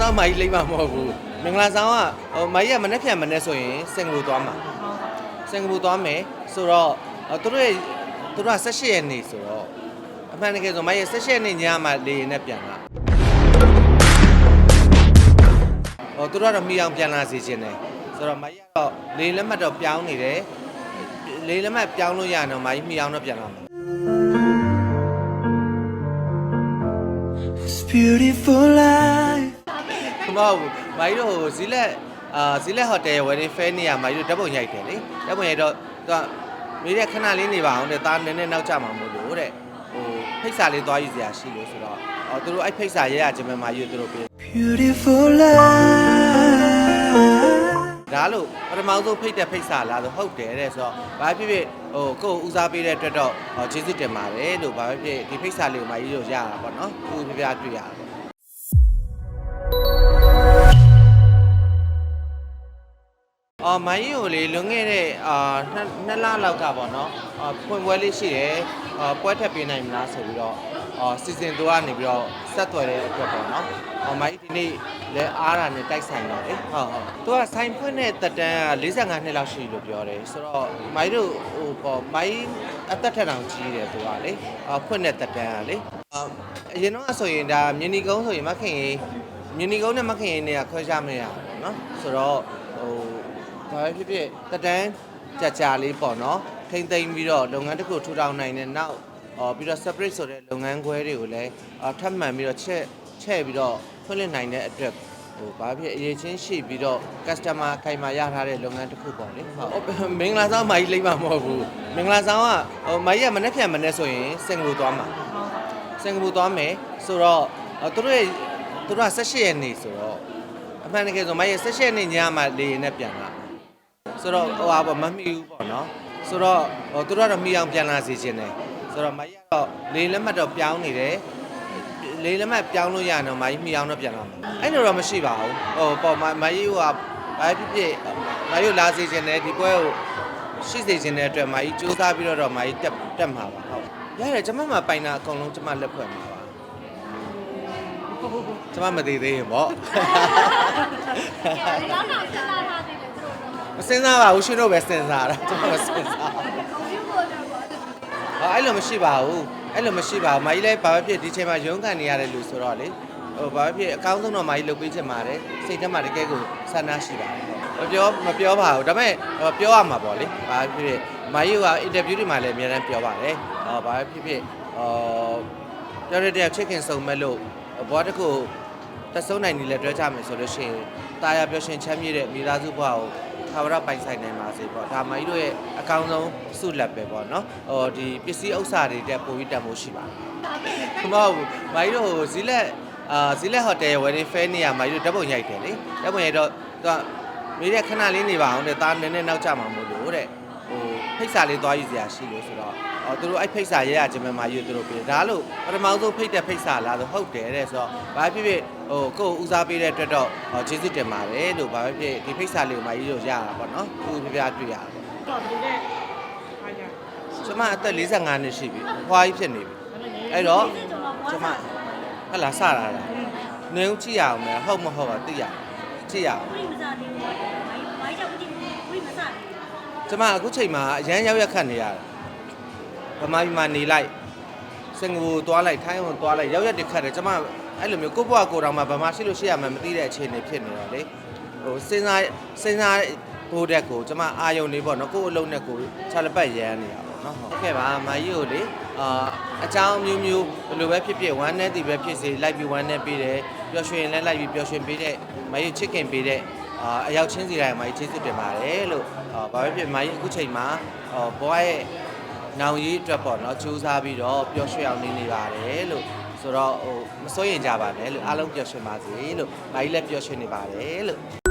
ဆောင်မကြီးလိမ့်မှာမဟုတ်ဘူးမင်္ဂလာဆောင်ကဟိုမကြီးကမနေ့ဖြန်မနေ့ဆိုရင်စင်ကာပူသွားမှာစင်ကာပူသွားမယ်ဆိုတော့အော်သူတို့ရဲ့သူတို့က18ရက်နေ့ဆိုတော့အမှန်တကယ်ဆိုမကြီး18ရက်နေ့ညမှာလေရင်နဲ့ပြန်လာဟိုသူတို့ကတော့မိအောင်ပြန်လာစီခြင်းတယ်ဆိုတော့မကြီးကတော့လေလက်မှတ်တော့ပြောင်းနေတယ်လေလက်မှတ်ပြောင်းလို့ရရင်တော့မကြီးမိအောင်တော့ပြန်လာမှာ It's beautiful life. မဟုတ်ဘူးမိုင်းတို့ဟိုဇီလက်အာဇီလက်ဟိုတယ်ဝယ်နေဖဲနေရမိုင်းတို့ဓာတ်ပုံရိုက်တယ်လေဓာတ်ပုံရိုက်တော့သူကမေးတဲ့ခဏလေးနေပါအောင်တဲ့သားနည်းနည်းနောက်ကျမှာမို့လို့တဲ့ဟိုဖိတ်စာလေးသွားယူစရာရှိလို့ဆိုတော့အော်သူတို့အဲ့ဖိတ်စာရဲရခြင်းပဲမိုင်းတို့သူတို့ပေး Beautiful life. ဒါလို့ပထမဆုံးဖိတ်တဲ့ဖိတ်စာလားဆိုဟုတ်တယ်တဲ့ဆိုတော့ဘာဖြစ်ဖြစ်ဟိုကိုယ်ဦးစားပေးတဲ့အတွက်တော့ဟောကျေးဇူးတင်ပါတယ်လို့ဘာဖြစ်ဖြစ်ဒီဖိတ်စာလေးကိုမိုင်းတို့ရတာပေါ့နော်သူပြပြတွေ့ရတာ အော်မိုင်းရီကိုလေလွန်ခဲ့တဲ့အာနှစ်နှစ်လလောက်ကပေါ့နော်အာဖွင့်ပွဲလေးရှိတယ်အာပွဲထပ်ပေးနိုင်မလားဆိုပြီးတော့အာစီဇန်2ကနေပြီးတော့ဆက်သွယ်တဲ့အတွက်ပေါ့နော်အော်မိုင်းဒီနေ့လဲအားတာနဲ့တိုက်ဆိုင်တော့လေဟုတ်ဟုတ်သူကဆိုင်ဖွင့်တဲ့တက်တန်းက45နှစ်လောက်ရှိလို့ပြောတယ်ဆိုတော့မိုင်းတို့ဟိုပေါ့မိုင်းအသက်ထက်တောင်ကြီးတယ်သူကလေအာဖွင့်တဲ့တက်တန်းကလေအာအရင်တော့ဆိုရင်ဒါမြင်းနီကုန်းဆိုရင်မခင်ရင်မြင်းနီကုန်းနဲ့မခင်ရင်เนี่ยခွဲခြားမရဘူးပေါ့နော်ဆိုတော့ဟို ဒါပဲဖြစ်ဖြစ်တက်တန်းကြာကြာလေးပေါ့နော်ထိမ့်သိမ့်ပြီးတော့လုပ်ငန်းတစ်ခုထူထောင်နိုင်တဲ့နောက်အော်ပြီးတော့ separate ဆိုတဲ့လုပ်ငန်းခွဲတွေကိုလည်းအော်ထပ်မံပြီးတော့ချက်ချဲ့ပြီးတော့ဖွင့်လှစ်နိုင်တဲ့အတွက်ဟိုဘာဖြစ်အရေးချင်းရှိပြီးတော့ customer ခိုင်မာရထားတဲ့လုပ်ငန်းတစ်ခုပေါ့လေဟုတ်မင်္ဂလာဆောင်မကြီးလိမ့်မှာမဟုတ်ဘူးမင်္ဂလာဆောင်ကဟိုမကြီးကမနေ့ဖြန်မနေ့ဆိုရင်စင်ကာပူသွားမှာစင်ကာပူသွားမယ်ဆိုတော့အော်သူတို့ရဲ့သူတို့က18ရက်နေ့ဆိုတော့အမှန်တကယ်ဆိုမကြီး18ရက်နေ့ညမှာလေရင်နဲ့ပြန်လာ ဆိုတော့ဟိုဟာပေါ့မမီဘူးပေါ့နော်ဆိုတော့ဟိုသူတို့ကတော့မိအောင်ပြန်လာစီခြင်းတယ်ဆိုတော့မကြီးကတော့လေလက်မှတ်တော့ပြောင်းနေတယ်လေလက်မှတ်ပြောင်းလို့ရရင်တော့မကြီးမိအောင်တော့ပြန်လာမှာအဲ့လိုတော့မရှိပါဘူးဟိုပေါ့မမကြီးဟိုဟာဘာဖြစ်ဖြစ်မကြီးကိုလာစီခြင်းတယ်ဒီပွဲကိုရှိစေခြင်းတဲ့အတွက်မကြီးစူးစမ်းပြီးတော့မကြီးတက်တက်မှာပါဟုတ်ရတယ်ကျွန်မမှပိုင်တာအကုန်လုံးကျွန်မလက်ဖွဲ့မှာပါကျွန်မမသေးသေးရင်ပေါ့ဒီလောက်တော့စဉ်းစားထားသေးတယ်သူတို့တော့ မစင်စားပါဘူးရှင်တို့ပဲစင်စားတာကျွန်တော်မစင်စားဘူးကွန်ပျူတာတော့ပေါ့အဲ့ဟောအဲ့လိုမရှိပါဘူးအဲ့လိုမရှိပါဘူးမာကြီးလည်းဘာပဲဖြစ်ဒီချိန်မှာရုန်းကန်နေရတဲ့လူဆိုတော့လေဟိုဘာပဲဖြစ်အကောင်းဆုံးတော့မာကြီးလုပ်ပေးချင်ပါတယ်စိတ်ထဲမှာတကယ်ကိုဆန္ဒရှိပါတယ်မပြောမပြောပါဘူးဒါပေမဲ့ဟိုပြောရမှာပေါ့လေဘာပဲဖြစ်ဖြစ်မာကြီးကအင်တာဗျူးတွေမှာလည်းအများအားပြောပါတယ်ဟောဘာပဲဖြစ်ဖြစ်ဟောပြောရတဲ့ချစ်ခင်စုံမဲ့လို့ဘွားတစ်ခုတဆုံးနိုင်နေလဲတွဲကြမယ်ဆိုလို့ရှိရင် တာယာပျော်ရွှင်ချမ်းမြေ့တဲ့မိသားစုဘဝကိုထာဝရပိုင်ဆိုင်နိုင်ပါစေပေါ့ဒါမကြီးတို့ရဲ့အကောင်းဆုံးဆုလက်ပဲပေါ့နော်ဟိုဒီပစ္စည်းဥစ္စာတွေတက်ပို့ပြီးတန်ဖို့ရှိပါတယ်မဟုတ်ဘူးမကြီးတို့ဟိုဇီလက်အာဇီလက်ဟိုတယ်ဝယ်နေဖဲနေရမကြီးတို့ဓာတ်ပုံရိုက်တယ်လေဓာတ်ပုံရိုက်တော့သူကမေးတဲ့ခဏလေးနေပါအောင်တဲ့သားနည်းနည်းနောက်ကျမှာမို့လို့တဲ့ဟို ဖိတ်စာလေးသွားယူစရာရှိလို့ဆိုတော့အော်သူတို့အဲ့ဖိတ်စာရဲရခြင်းပဲမကြီးတို့သူတို့ပေးဒါလို့ပထမဆုံးဖိတ်တဲ့ဖိတ်စာလားဆိုဟုတ်တယ်တဲ့ဆိုတော့ဘာဖြစ်ဖြစ်ဟိုကိုယ်ဦးစားပေးတဲ့အတွက်တော့ဟောကျေးဇူးတင်ပါတယ်လို့ဘာဖြစ်ဖြစ်ဒီဖိတ်စာလေးကိုမကြီးတို့ရတာပေါ့နော်သူပြပြတွေ့ရတာပေါ့တော့ဒီတဲ့ဟာညာကျွန်မအသက်45နှစ်ရှိပြီ။ဟွာကြီးဖြစ်နေပြီ။အဲ့တော့ကျွန်မဟတ်လာစတာလား။နေဦးကြည့်ရအောင်မယ်ဟုတ်မဟုတ်ပါသိရအောင်။ကြည့်ရအောင်ဝိမစားနေဘူး။ဘာကြောင့်ဒီဝိမစားနေလဲ။ ကျွန်မအခုချိန်မှာအရန်ရောက်ရက်ခတ်နေရတယ်။ဗမာပြည်မှာနေလိုက်စင်ကာပူသွားလိုက်ထိုင်းဝင်သွားလိုက်ရောက်ရက်တစ်ခတ်တယ်ကျွန်မအဲ့လိုမျိုးကိုယ့်ဘဝကိုယ်တော်မှာဗမာရှိလို့ရှိရမှမသိတဲ့အခြေအနေဖြစ်နေတော့လေ။ဟိုစဉ်းစားစဉ်းစားဘိုးတက်ကိုကျွန်မအာယုံနေပေါ့နော်ကိုယ့်အလုံးနဲ့ကိုယ်ခြာလက်ပတ်ရမ်းနေတာပေါ့နော်ဟုတ်ကဲ့ပါမာကြီးကိုလေအာအချောင်းမျိုးမျိုးဘယ်လိုပဲဖြစ်ဖြစ်ဝမ်းနဲ့တည်ပဲဖြစ်စေလိုက်ပြီးဝမ်းနဲ့ပေးတယ်ပျော်ရွှင်လည်းလိုက်ပြီးပျော်ရွှင်ပေးတဲ့မာကြီးချစ်ခင်ပေးတဲ့ အာအရောက်ချင်းစီတိုင်းမာကြီးကျေးဇူးတင်ပါတယ်လို့အာဘာပဲဖြစ်မာကြီးအခုချိန်မှာအော်ဘွားရဲ့နောင်ရေးအတွက်ပေါ့နော်ကြိုးစားပြီးတော့ပျော်ရွှင်အောင်နေနေပါတယ်လို့ဆိုတော့ဟိုမစိုးရင်ကြပါနဲ့လို့အားလုံးပျော်ရွှင်ပါစေလို့မာကြီးလည်းပျော်ရွှင်နေပါတယ်လို့